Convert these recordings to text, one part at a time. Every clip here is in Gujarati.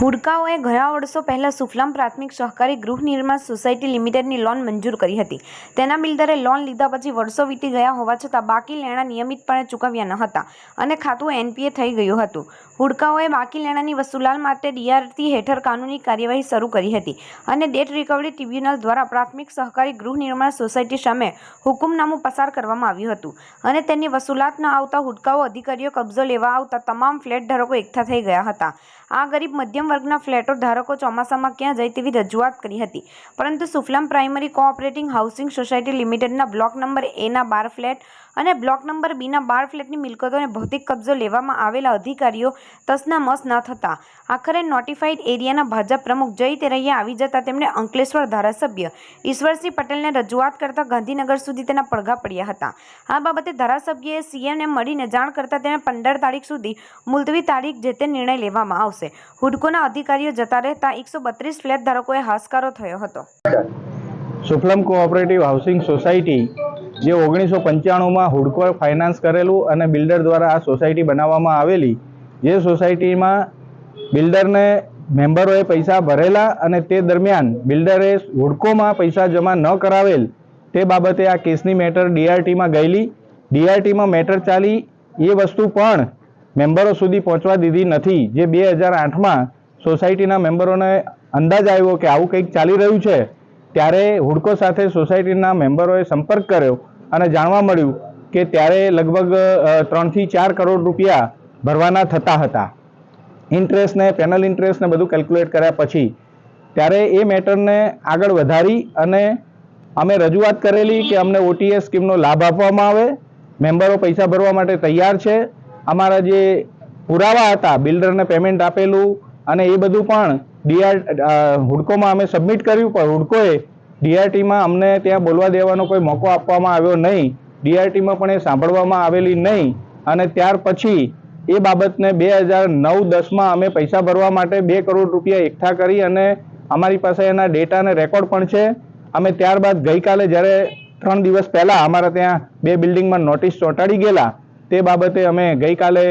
હુડકાઓએ ઘણા વર્ષો પહેલાં સુફલામ પ્રાથમિક સહકારી ગૃહ નિર્માણ સોસાયટી લિમિટેડની લોન મંજૂર કરી હતી. તેના બિલ્ડરે લોન લીધા પછી વર્ષો વીતી ગયા હોવા છતાં બાકી લેણા નિયમિતપણે ચૂકવ્યા ન હતા અને ખાતું એનપીએ થઈ ગયું હતું. હુડકાઓએ બાકી લેણાની વસુલાલ માટે ડીઆરટી હેઠળ કાનૂની કાર્યવાહી શરૂ કરી હતી અને ડેટ રિકવરી ટ્રિબ્યુનલ દ્વારા પ્રાથમિક સહકારી ગૃહ નિર્માણ સોસાયટી સામે હુકુમનામું પસાર કરવામાં આવ્યું હતું અને તેની વસૂલાત ન આવતા હુડકાઓ અધિકારીઓ કબજો લેવા આવતા તમામ ફ્લેટ ધારકો એકઠા થઈ ગયા હતા. આ ગરીબ મધ્યમ વર્ગના ફ્લેટો ધારકો ચોમાસામાં ક્યાં જાય તેવી રજૂઆત કરી હતી. પરંતુ Sufalam primary cooperating housing society લિમિટેડના બ્લોક નંબર એના બાર ફ્લેટ અને બ્લોક નંબર બીના બાર ફ્લેટની મિલકતોને ભૌતિક કબજો લેવામાં આવેલા અધિકારીઓ તસનામસ ન થતા. આખરે નોટિફાઈડ એરિયાના ભાજપ પ્રમુખ જય તેરૈયા આવી જતા તેમણે અંકલેશ્વર ધારાસભ્ય. ઈશ્વરસિંહ પટેલને રજૂઆત કરતા ગાંધીનગર સુધી તેના પડઘા પડ્યા હતા. આ બાબતે ધારાસભ્યએ સીએમને મળીને જાણ કરતા તેને પંદર તારીખ સુધી મુલતવી તારીખ જે તે નિર્ણય લેવામાં આવશે. હુડકોના અધિકારીઓ જતા રહેતા એકસો બત્રીસ ફ્લેટ ધારકોએ હાશકારો થયો હતો. સુફલમ કોઓપરેટિવ હાઉસિંગ સોસાયટી જે ઓગણીસો પંચાણુંમાં હુડકો ફાઇનાન્સ કરેલું અને બિલ્ડર દ્વારા આ સોસાયટી બનાવવામાં આવેલી, જે સોસાયટીમાં બિલ્ડરને મેમ્બરોએ પૈસા ભરેલા અને તે દરમિયાન બિલ્ડરે હુડકોમાં પૈસા જમા ન કરાવેલ તે બાબતે આ કેસની મેટર ડીઆરટીમાં ગયેલી. ડીઆરટીમાં મેટર ચાલી એ વસ્તુ પણ મેમ્બરો સુધી પહોંચવા દીધી નથી. જે બે હજાર આઠમાં સોસાયટીના મેમ્બરોને અંદાજ આવ્યો કે આવું કંઈક ચાલી રહ્યું છે, ત્યારે હુડકો સાથે સોસાયટીના મેમ્બરોએ સંપર્ક કર્યો. અને જાણવા મળ્યું કે ત્યારે લગભગ ત્રણથી ચાર કરોડ રૂપિયા ભરવાના થતા હતા. ઇન્ટરેસ્ટને પેનલ ઇન્ટરેસ્ટને બધું કેલ્ક્યુલેટ કર્યા પછી ત્યારે એ મેટરને આગળ વધારી અને અમે રજૂઆત કરેલી કે અમને ઓટીએસ સ્કીમનો લાભ આપવામાં આવે, મેમ્બરો પૈસા ભરવા માટે તૈયાર છે. અમારા જે પુરાવા હતા, બિલ્ડરને પેમેન્ટ આપેલું અને એ બધું પણ ડીઆર હુડકોમાં અમે સબમિટ કર્યું, પણ હુડકોએ ડીઆરટીમાં અમને ત્યાં બોલવા દેવાનો કોઈ મોકો આપવામાં આવ્યો નહીં. ડીઆરટીમાં પણ એ સાંભળવામાં આવેલી નહીં. અને ત્યાર પછી એ બાબતને બે હજાર નવ દસમાં અમે પૈસા ભરવા માટે બે કરોડ રૂપિયા એકઠા કરી અને અમારી પાસે એના ડેટા અને રેકોર્ડ પણ છે. અમે ત્યારબાદ ગઈકાલે જ્યારે ત્રણ દિવસ પહેલાં અમારા ત્યાં બે બિલ્ડિંગમાં નોટિસ ચોંટાડી ગયેલા, તે બાબતે અમે ગઈકાલે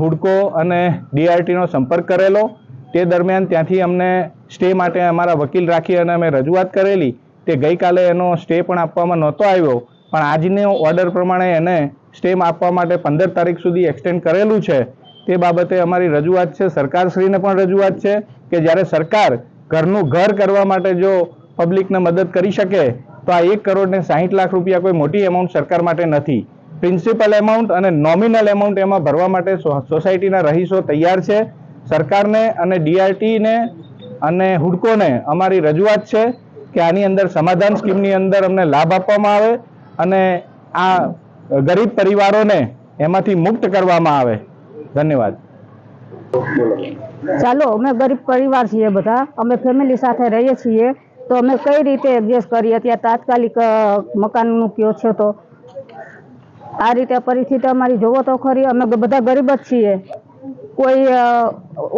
હુડકો અને ડીઆરટીનો સંપર્ક કરેલો. તે દરમિયાન ત્યાંથી અમને સ્ટે માટે અમારા વકીલ રાખી અને અમે રજૂઆત કરેલી. તે ગઈકાલે એનો સ્ટે પણ આપવામાં નહોતો આવ્યો. પણ આજનો ઓર્ડર પ્રમાણે એને સ્ટે આપવા માટે પંદર તારીખ સુધી એક્સટેન્ડ કરેલું છે. તે બાબતે અમારી રજૂઆત છે. સરકારશ્રીને પણ રજૂઆત છે કે જ્યારે સરકાર ઘરનું ઘર કરવા માટે જો પબ્લિકને મદદ કરી શકે, તો આ એક કરોડ ને સાહીઠ લાખ રૂપિયા કોઈ મોટી એમાઉન્ટ સરકાર માટે નથી. પ્રિન્સિપલ એમાઉન્ટ અને નોમિનલ એમાઉન્ટ એમાં ભરવા માટે સોસાયટીના રહીશો તૈયાર છે. સરકારને અને ડીઆરટીને અને હુડકોને અમારી રજૂઆત છે કે આની અંદર સમાધાન સ્કીમની અંદર અમને લાભ આપવામાં આવે અને આ ગરીબ પરિવારોને એમાંથી મુક્ત કરવામાં આવે. ધન્યવાદ. ચાલો, અમે ગરીબ પરિવાર છીએ બધા. અમે ફેમિલી સાથે રહીએ છીએ. તો અમે કઈ રીતે એડજસ્ટ કરીએ? ત્યાં તાત્કાલિક મકાનનું કયો છે તો? આ રીતે પરિસ્થિતિ અમારી જોવો તો ખરી. અમે બધા ગરીબ જ છીએ. કોઈ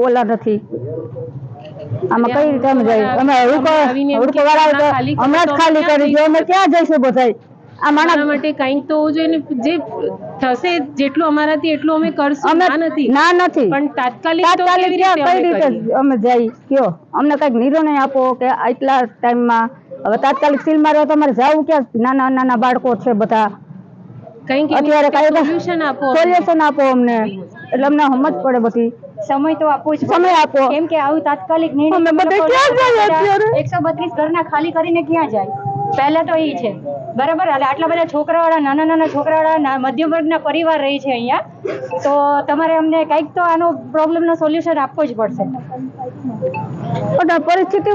ઓલા નથી. આમાં કઈ રીતે અમે જઈએ? અમે હુડકો હુડકો વાળા હમણાં જ ખાલી કરી અમે ક્યાં જઈશું બધાય? અમારા માટે કંઈક તો હોવું જોઈએ જે થશે જેટલું અમારાથી એટલું અમે કરશું ના નથી. ના નથી. પણ તાત્કાલિક તાત્કાલિક કેવી રીતે ક્યાં કઈ રીતે અમે જઈ? કયો? અમને કંઈક નિર્ણય આપો કે આટલા ટાઈમમાં હવે તાત્કાલિક સીલ માર્યો તો જવું ક્યાં? નાના નાના બાળકો છે બધા. કંઈક અત્યારે કઈ સોલ્યુશન આપો. સોલ્યુશન આપો અમને. એટલે અમને સમજ પડે બધી. સમય તો આપવો જ સમય આપો. કેમ કે આવું તાત્કાલિક? એકસો બત્રીસ ઘરના ખાલી કરીને ક્યાં જાય? પહેલા તો એ છે. બરાબર? આટલા બધા છોકરાવાળા નાના નાના છોકરાવાળા મધ્યમ વર્ગના પરિવાર રહે છે અહીંયા. તો તમારે અમને કંઈક તો આનો પ્રોબ્લેમનો સોલ્યુશન આપવો જ પડશે. પરિસ્થિતિ